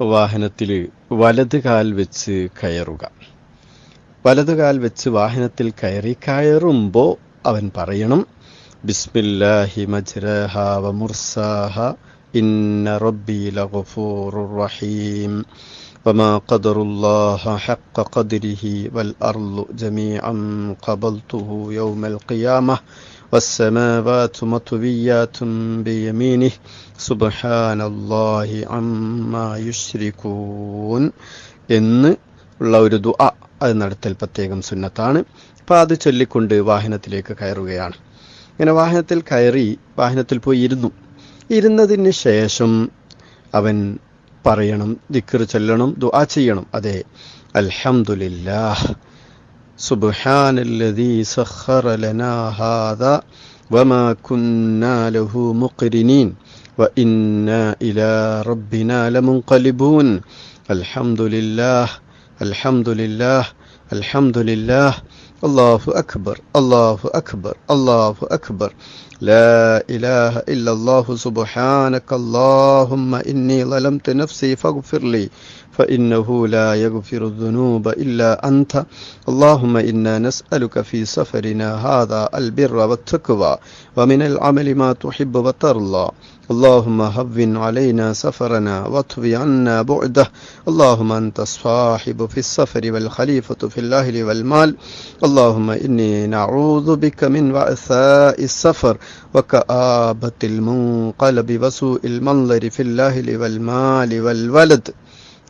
വാഹനത്തിൽ വലത് കാൽ വെച്ച് കയറുക വലത് കാൽ വെച്ച് വാഹനത്തിൽ കയറി കയറുമ്പോൾ അവൻ പറയണം ബിസ്മില്ലാഹി മജ്രഹ വ മുർസാഹ ഇന്ന റബ്ബി ലഗഫൂറുർ റഹീം وما قدر الله حق قدره والأرض جميعا قبلته يوم القيامة والسماوات مطويات بيمينه سبحان الله عما يشركون എന്ന് ഉള്ള ഒരു ദുആ അത് നടത്തൽ പ്രത്യേകം സുന്നത്താണ് അപ്പോൾ അത് ചൊല്ലിക്കൊണ്ട് വാഹനത്തിലേക്ക് കയറുകയാണ് ഇങ്ങനെ വാഹനത്തിൽ കയറി വാഹനത്തിൽ പോയി ഇരുന്നു ഇരുന്നതിന് ശേഷം അവൻ പറയണം ദിക്കർ ചൊല്ലണം ദുആ ചെയ്യണം അതെ അൽഹംദുലില്ലാഹ് سبحان الذي سخر لنا هذا وما كنا له مقرنين وإنا إلى ربنا لمنقلبون. الحمد لله الحمد لله الحمد لله. الله أكبر الله أكبر الله أكبر. لا إله إلا الله سبحانك اللهم إني ظلمت نفسي فاغفر لي. فإنه لا يغفر الذنوب إلا أنت. اللهم إنا نسألك في سفرنا هذا البر والتقوى ومن العمل ما تحب وترضى. اللهم هون علينا سفرنا واطوي عنا بعده. اللهم أنت الصاحب في السفر والخليفة في الأهل والمال. اللهم إني نعوذ بك من وعثاء السفر وكآبة المنقلب وسوء المنظر في الأهل والمال والولد.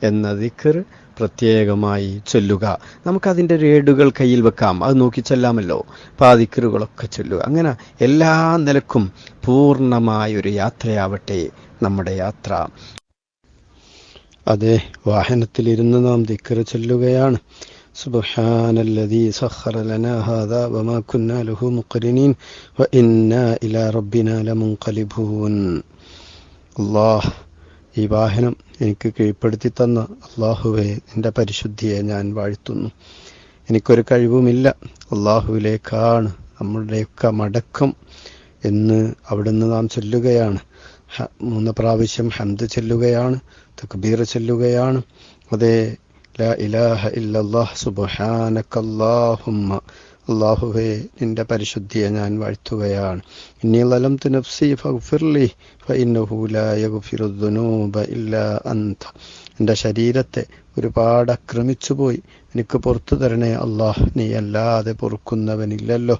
എന്ന ദിക്കർ പ്രത്യേകമായി ചൊല്ലുക നമുക്കതിൻ്റെ രേഡുകൾ കയ്യിൽ വെക്കാം അത് നോക്കി ചൊല്ലാമല്ലോ അപ്പോൾ ആ ദിക്കറുകളൊക്കെ ചൊല്ലുക അങ്ങനെ എല്ലാ നിലക്കും പൂർണ്ണമായൊരു യാത്രയാവട്ടെ നമ്മുടെ യാത്ര അതെ വാഹനത്തിലിരുന്ന് നാം ദിക്കറ് ചൊല്ലുകയാണ് سبحان الذي سخر لنا هذا وما كنا له مقرنين وإنا إلى ربنا لمنقلبون الله ഈ വാഹനം എനിക്ക് കീഴ്പ്പെടുത്തി തന്ന അള്ളാഹുവെ എന്റെ പരിശുദ്ധിയെ ഞാൻ വാഴ്ത്തുന്നു. എനിക്കൊരു കഴിവുമില്ല. അള്ളാഹുവിലേക്കാണ് നമ്മളുടെയൊക്കെ മടക്കം എന്ന് അവിടുന്ന് നാം ചൊല്ലുകയാണ്. മൂന്ന് പ്രാവശ്യം ഹംദ് ചെല്ലുകയാണ് തക്ബീർ ചെല്ലുകയാണ്. അതേ ലാ ഇലാഹ ഇല്ലല്ലാഹ് സുബ്ഹാനക്കല്ലാഹുമ്മ അള്ളാഹുവേ നിന്റെ പരിശുദ്ധിയെ ഞാൻ വാഴ്ത്തുകയാണ്. ഇന്നി ലലംതു നഫ്സി ഫഗ്ഫിർലി ഫഇന്നഹു ലാ യഗ്ഫിറു ദുനൂബ ഇല്ലാ അൻത. എൻ്റെ ശരീരത്തെ ഒരുപാട് ആക്രമിച്ചു പോയി എനിക്ക് പുറത്തു തരണേ അള്ളാഹ് നീ അല്ലാതെ പൊറുക്കുന്നവനില്ലല്ലോ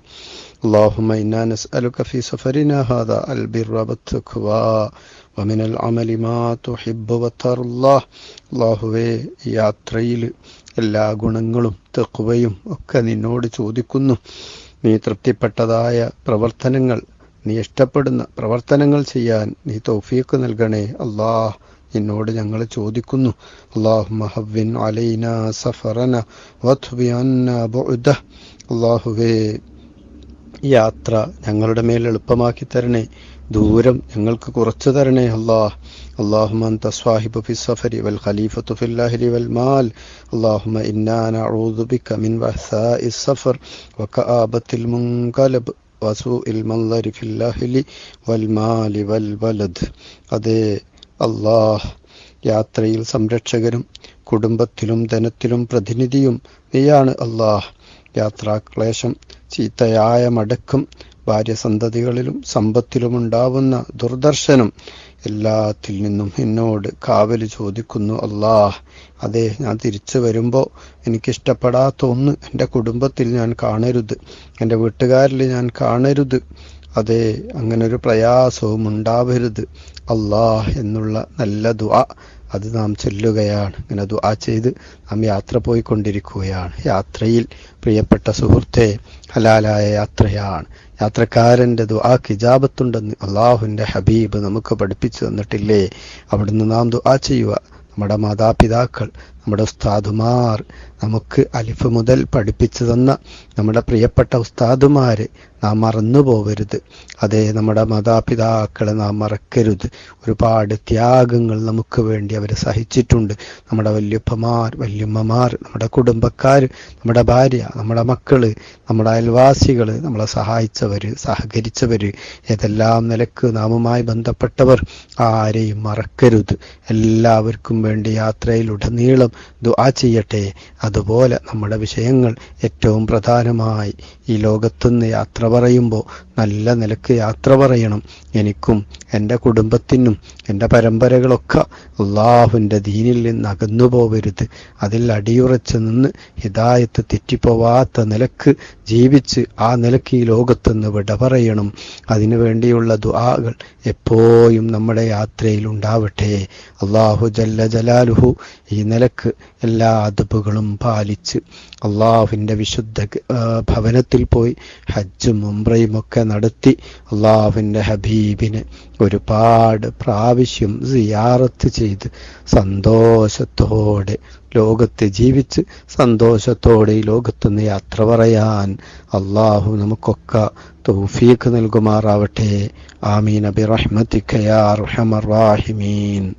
اللهم إنا نسألك في سفرنا هذا البر والتقوى ومن العمل ما تحب وترضى അള്ളാഹുവേ ഈ യാത്രയിൽ എല്ലാ ഗുണങ്ങളും തെക്കുവയും ഒക്കെ നിന്നോട് ചോദിക്കുന്നു നീ തൃപ്തിപ്പെട്ടതായ പ്രവർത്തനങ്ങൾ നീ ഇഷ്ടപ്പെടുന്ന പ്രവർത്തനങ്ങൾ ചെയ്യാൻ നീ തൗഫീഖ് നൽകണേ അള്ളാഹ് നിന്നോട് ഞങ്ങൾ ചോദിക്കുന്നു അള്ളാഹു ഹവ്വിൻ അലൈന സഫറന വത്ബി അന്ന ബുഅദ അള്ളാഹുവേ യാത്ര ഞങ്ങളുടെ മേൽ എളുപ്പമാക്കി തരണേ ദൂരം ഞങ്ങൾക്ക് കുറച്ചു തരണേ അള്ളാഹ് اللهم أنت الصاحب في السفر والخليفة في الأهل والمال اللهم إنا نعوذ بك من وعثاء السفر وكآبة المنقلب وسوء المنظر في الأهل والمال والولد അതേ അള്ളാഹ് യാത്രയിൽ സംരക്ഷകനും കുടുംബത്തിലും ധനത്തിലും പ്രതിനിധിയും നീയാണ് അള്ളാഹ്. യാത്രാക്ലേശം ചീത്തയായ സന്തതികളിലും സമ്പത്തിലും സമ്പത്തിലുമുണ്ടാവുന്ന ദുർദർശനം എല്ലാത്തിൽ നിന്നും എന്നോട് കാവൽ ചോദിക്കുന്നു അള്ളാഹ്. അതെ ഞാൻ തിരിച്ചു വരുമ്പോൾ എനിക്കിഷ്ടപ്പെടാത്ത ഒന്ന് എന്റെ കുടുംബത്തിൽ ഞാൻ കാണരുത് എന്റെ വീട്ടുകാരിൽ ഞാൻ കാണരുത്. അതെ അങ്ങനൊരു പ്രയാസവും ഉണ്ടാവരുത്. അള്ളാഹ് എന്നുള്ള നല്ല ദുആ അത് നാം ചൊല്ലുകയാണ്. ഇങ്ങനെ ദുആ ചെയ്ത് നാം യാത്ര പോയിക്കൊണ്ടിരിക്കുകയാണ്. യാത്രയിൽ പ്രിയപ്പെട്ട സുഹൃത്തെ ഹലാലായ യാത്രയാണ്. യാത്രക്കാരന്റെ ദുആ കിജാബത്തുണ്ടെന്ന് അള്ളാഹുവിന്റെ ഹബീബ് നമുക്ക് പഠിപ്പിച്ചു തന്നിട്ടില്ലേ? അവിടുന്ന് നാം ദുആ ചെയ്യുക. നമ്മുടെ മാതാപിതാക്കൾ നമ്മുടെ ഉസ്താദുമാർ നമുക്ക് അലിഫ് മുതൽ പഠിപ്പിച്ചു തന്ന നമ്മുടെ പ്രിയപ്പെട്ട ഉസ്താദുമാര് നാം മറന്നു പോകരുത്. അതേ നമ്മുടെ മാതാപിതാക്കളെ നാം മറക്കരുത്. ഒരുപാട് ത്യാഗങ്ങൾ നമുക്ക് വേണ്ടി അവർ സഹിച്ചിട്ടുണ്ട്. നമ്മുടെ വല്യപ്പമാർ വല്യമ്മമാർ നമ്മുടെ കുടുംബക്കാർ നമ്മുടെ ഭാര്യ നമ്മുടെ മക്കൾ നമ്മുടെ അയൽവാസികൾ നമ്മളെ സഹായിച്ചവര് സഹകരിച്ചവര് ഏതെല്ലാം നിലയ്ക്ക് നാമുമായി ബന്ധപ്പെട്ടവർ ആരെയും മറക്കരുത്. എല്ലാവർക്കും വേണ്ടി യാത്രയിലുടനീളം ദുആ ചെയ്യട്ടെ. അതുപോലെ നമ്മുടെ വിഷയങ്ങൾ ഏറ്റവും പ്രധാനമായി ഈ ലോകത്തുനിന്ന് യാത്ര പറയുമ്പോൾ നല്ല നിലയ്ക്ക് യാത്ര പറയണം. എനിക്കും എന്റെ കുടുംബത്തിനും എന്റെ പരമ്പരകളൊക്കെ അള്ളാഹുവിന്റെ ദീനിൽ നിന്ന് അകന്നു പോവരുത്. അതിൽ അടിയുറച്ച് നിന്ന് ഹിതായത്ത് തെറ്റിപ്പോവാത്ത നിലയ്ക്ക് ജീവിച്ച് ആ നിലയ്ക്ക് ഈ ലോകത്തുനിന്ന് വിട പറയണം. അതിനു വേണ്ടിയുള്ള ദുആകൾ എപ്പോഴും നമ്മുടെ യാത്രയിൽ ഉണ്ടാവട്ടെ. അള്ളാഹു ജല്ല ജലാലുഹു ഈ നിലയ്ക്ക് എല്ലാ അതുബുകളും പാലിച്ച് അള്ളാഹുവിന്റെ വിശുദ്ധ ഭവനത്തിൽ പോയി ഹജ്ജും ഉംറയും ഒക്കെ നടത്തി അള്ളാഹുവിന്റെ ഹബീബിന് ഒരുപാട് പ്രാവശ്യം സിയാറത്ത് ചെയ്ത് സന്തോഷത്തോടെ ലോകത്ത് ജീവിച്ച് സന്തോഷത്തോടെ ഈ ലോകത്തുനിന്ന് യാത്ര പറയാൻ അള്ളാഹു നമുക്കൊക്കെ തൗഫീഖ് നൽകുമാറാവട്ടെ. ആമീൻ. അബി റഹ്മത്തിക്കയാ റഹമർ റാഹിമീൻ.